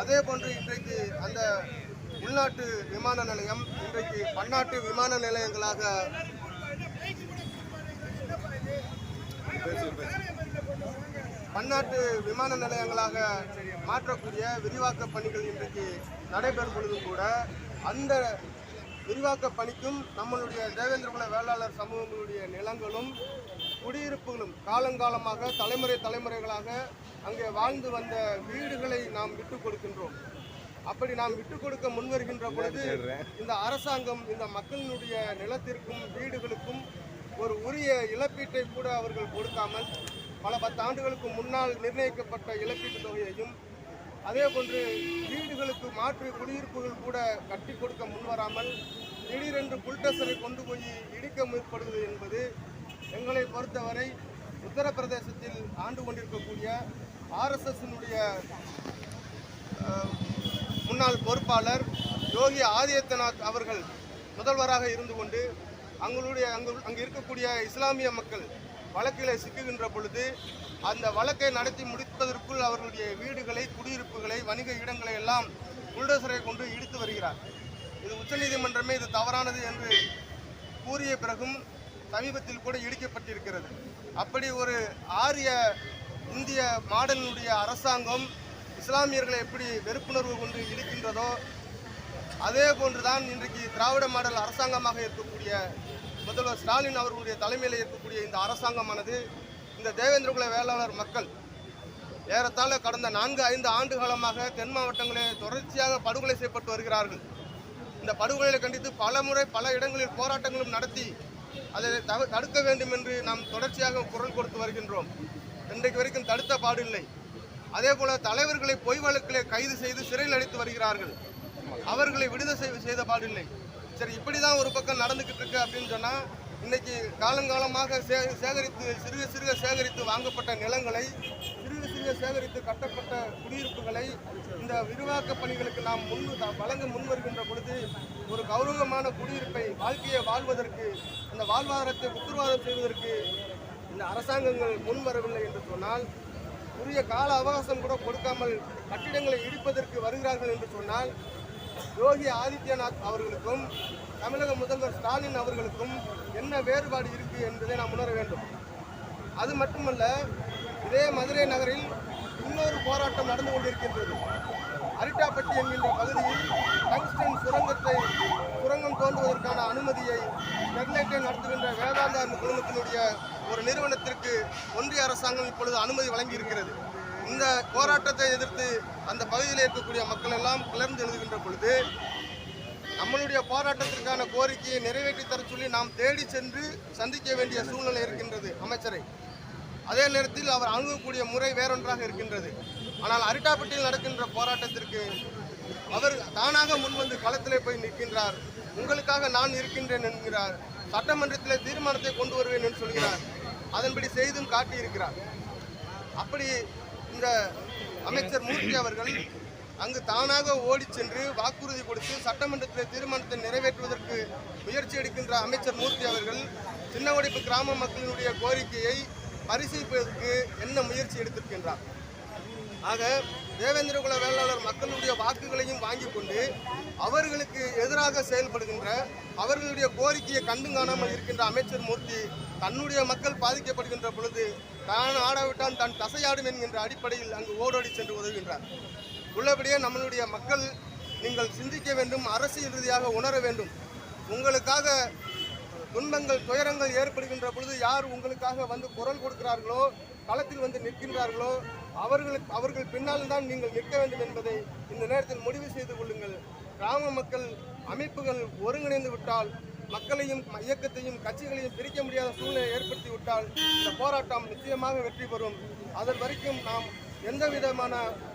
அதே போன்று இன்றைக்கு அந்த உள்நாட்டு விமான நிலையம் இன்றைக்கு பன்னாட்டு விமான நிலையங்களாக பன்னாட்டு விமான நிலையங்களாக மாற்றக்கூடிய விரிவாக்க பணிகள் இன்றைக்கு நடைபெறும் பொழுது கூட அந்த விரிவாக்க பணிக்கும் நம்மளுடைய தேவேந்திரகுல வேளாளர் சமூகங்களுடைய நிலங்களும் குடியிருப்புகளும் காலங்காலமாக தலைமுறை தலைமுறைகளாக அங்கே வாழ்ந்து வந்த வீடுகளை நாம் விட்டுக் கொடுக்கின்றோம். அப்படி நாம் விட்டுக் கொடுக்க முன்வருகின்ற பொழுது இந்த அரசாங்கம் இந்த மக்களினுடைய நிலத்திற்கும் வீடுகளுக்கும் ஒரு உரிய இழப்பீட்டை கூட அவர்கள் கொடுக்காமல் பல பத்தாண்டுகளுக்கு முன்னால் நிர்ணயிக்கப்பட்ட இழப்பீட்டுத் தொகையையும் அதே போன்று வீடுகளுக்கு மாற்று குடியிருப்புகள் கூட கட்டி கொடுக்க முன்வராமல் திடீரென்று புல்டோசரை கொண்டு போய் இடிக்க முற்படுவது என்பது எங்களை பொறுத்தவரை உத்தரப்பிரதேசத்தில் ஆண்டு கொண்டிருக்கக்கூடிய ஆர்எஸ்எஸ்னுடைய முன்னாள் பொறுப்பாளர் யோகி ஆதித்யநாத் அவர்கள் முதல்வராக இருந்து கொண்டு அங்களுடைய அங்கு அங்கு இருக்கக்கூடிய இஸ்லாமிய மக்கள் வழக்கில் சிக்குகின்ற பொழுது அந்த வழக்கை நடத்தி முடிப்பதற்குள் அவர்களுடைய வீடுகளை குடியிருப்புகளை வணிக இடங்களை எல்லாம் புல்டோசரை கொண்டு இடித்து வருகிறார். இது உச்சநீதிமன்றமே இது தவறானது என்று கூறிய பிறகும் சமீபத்தில் கூட இடிக்கப்பட்டிருக்கிறது. அப்படி ஒரு ஆரிய இந்திய மாடலினுடைய அரசாங்கம் இஸ்லாமியர்களை எப்படி வெறுப்புணர்வு கொண்டு இடிக்கின்றதோ அதே போன்றுதான் இன்றைக்கு திராவிட மாடல் அரசாங்கமாக இருக்கக்கூடிய முதல்வர் ஸ்டாலின் அவர்களுடைய தலைமையில் இருக்கக்கூடிய இந்த அரசாங்கமானது இந்த தேவேந்திரகுல வேளாளர் மக்கள் ஏறத்தாழ கடந்த நான்கு ஐந்து ஆண்டு காலமாக தென் மாவட்டங்களில் தொடர்ச்சியாக படுகொலை செய்யப்பட்டு வருகிறார்கள். இந்த படுகொலையை கண்டித்து பல முறை பல இடங்களில் போராட்டங்களும் நடத்தி அதை தடுக்க வேண்டும் என்று நாம் தொடர்ச்சியாக குரல் கொடுத்து வருகின்றோம். இன்றைக்கு வரைக்கும் தடுத்த பாடில்லை. அதே போல தலைவர்களை பொய் வழக்கிலே கைது செய்து சிறையில் அடைத்து வருகிறார்கள். அவர்களை விடுதலை செய்த பாடில்லை. சரி இப்படி தான் ஒரு பக்கம் நடந்துக்கிட்டு இருக்கு அப்படின்னு சொன்னால் இன்னைக்கு காலங்காலமாக சே சேகரித்து சிறுக சிறுக சேகரித்து வாங்கப்பட்ட நிலங்களை சிறுக சிறுக சேகரித்து கட்டப்பட்ட குடியிருப்புகளை இந்த விரிவாக்க பணிகளுக்கு நாம் முன் வழங்க முன் வருகின்ற பொழுது ஒரு கௌரவமான குடியிருப்பை வாழ்க்கையை வாழ்வதற்கு அந்த வாழ்வாதாரத்தை உத்தரவாதம் செய்வதற்கு இந்த அரசாங்கங்கள் முன் வரவில்லை என்று சொன்னால் உரிய கால அவகாசம் கூட கொடுக்காமல் கட்டிடங்களை இடிப்பதற்கு வருகிறார்கள் என்று சொன்னால் யோகி ஆதித்யநாத் அவர்களுக்கும் தமிழக முதல்வர் ஸ்டாலின் அவர்களுக்கும் என்ன வேறுபாடு இருக்கு என்பதை நாம் உணர வேண்டும். அது மட்டுமல்ல இதே மதுரை நகரில் இன்னொரு போராட்டம் நடந்து கொண்டிருக்கின்றது. அரிட்டாப்பட்டி என்கின்ற பகுதியில் டங்ஸ்டன் சுரங்கத்தை சுரங்கம் தோன்றுவதற்கான அனுமதியை ஸ்டெர்லைட்டை நடத்துகின்ற வேதாந்தா குழுமத்தினுடைய ஒரு நிறுவனத்திற்கு ஒன்றிய அரசாங்கம் இப்பொழுது அனுமதி வழங்கி இருக்கிறது இந்த போராட்டத்தை எதிர்த்து அந்த பகுதியில் இருக்கக்கூடிய மக்கள் எல்லாம் கிளர்ந்து எழுதுகின்ற பொழுது நம்மளுடைய போராட்டத்திற்கான கோரிக்கையை நிறைவேற்றி தர சொல்லி நாம் தேடி சென்று சந்திக்க வேண்டிய சூழ்நிலை இருக்கின்றது அமைச்சரை. அதே நேரத்தில் அவர் அணுகக்கூடிய முறை வேறொன்றாக இருக்கின்றது. ஆனால் அரிட்டாப்பட்டியில் நடக்கின்ற போராட்டத்திற்கு அவர் தானாக முன்வந்து களத்திலே போய் நிற்கின்றார். உங்களுக்காக நான் இருக்கின்றேன் என்கிறார். சட்டமன்றத்தில் தீர்மானத்தை கொண்டு வருவேன் என்று சொல்கிறார். அதன்படி செய்தும் காட்டியிருக்கிறார். அப்படி இந்த அமைச்சர் மூர்த்தி அவர்கள் அங்கு தானாக ஓடிச் சென்று வாக்குறுதி கொடுத்து சட்டமன்றத்தில் தீர்மானத்தை நிறைவேற்றுவதற்கு முயற்சி எடுக்கின்ற அமைச்சர் மூர்த்தி அவர்கள் சின்னவடிப்பு கிராம மக்களினுடைய கோரிக்கையை பரிசீலிப்பதற்கு என்ன முயற்சி எடுத்திருக்கின்றார்? ஆக தேவேந்திரகுல வேளாளர் மக்களுடைய வாக்குகளையும் வாங்கி கொண்டு அவர்களுக்கு எதிராக செயல்படுகின்ற அவர்களுடைய கோரிக்கையை கண்டு காணாமல் இருக்கின்ற அமைச்சர் மூர்த்தி தன்னுடைய மக்கள் பாதிக்கப்படுகின்ற பொழுது தான் ஆடாவிட்டால் தான் தசையாடும் என்கின்ற அடிப்படையில் அங்கு ஓடோடி சென்று உதவுகின்றார். உள்ளபடியே நம்மளுடைய மக்கள் நீங்கள் சிந்திக்க வேண்டும் அரசியல் ரீதியாக உணர வேண்டும். உங்களுக்காக துன்பங்கள் துயரங்கள் ஏற்படுகின்ற பொழுது யார் உங்களுக்காக வந்து குரல் கொடுக்கிறார்களோ களத்தில் வந்து நிற்கின்றார்களோ அவர்களுக்கு அவர்கள் பின்னால் தான் நீங்கள் நிற்க வேண்டும் என்பதை இந்த நேரத்தில் முடிவு செய்து கொள்ளுங்கள். கிராம மக்கள் அமைப்புகள் ஒருங்கிணைந்து விட்டால் மக்களையும் இயக்கத்தையும் கட்சிகளையும் பிரிக்க முடியாத சூழ்நிலை ஏற்படுத்தி விட்டால் இந்த போராட்டம் நிச்சயமாக வெற்றி பெறும். அதன் வரைக்கும் நாம் எந்த விதமான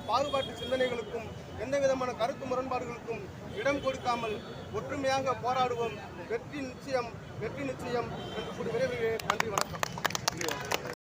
பாகுபாட்டு சிந்தனைகளுக்கும் எந்த விதமான கருத்து முரண்பாடுகளுக்கும் இடம் கொடுக்காமல் ஒற்றுமையாக போராடுவோம். வெற்றி நிச்சயம் வெற்றி நிச்சயம் என்று கூறி விரைவில் நன்றி வணக்கம்.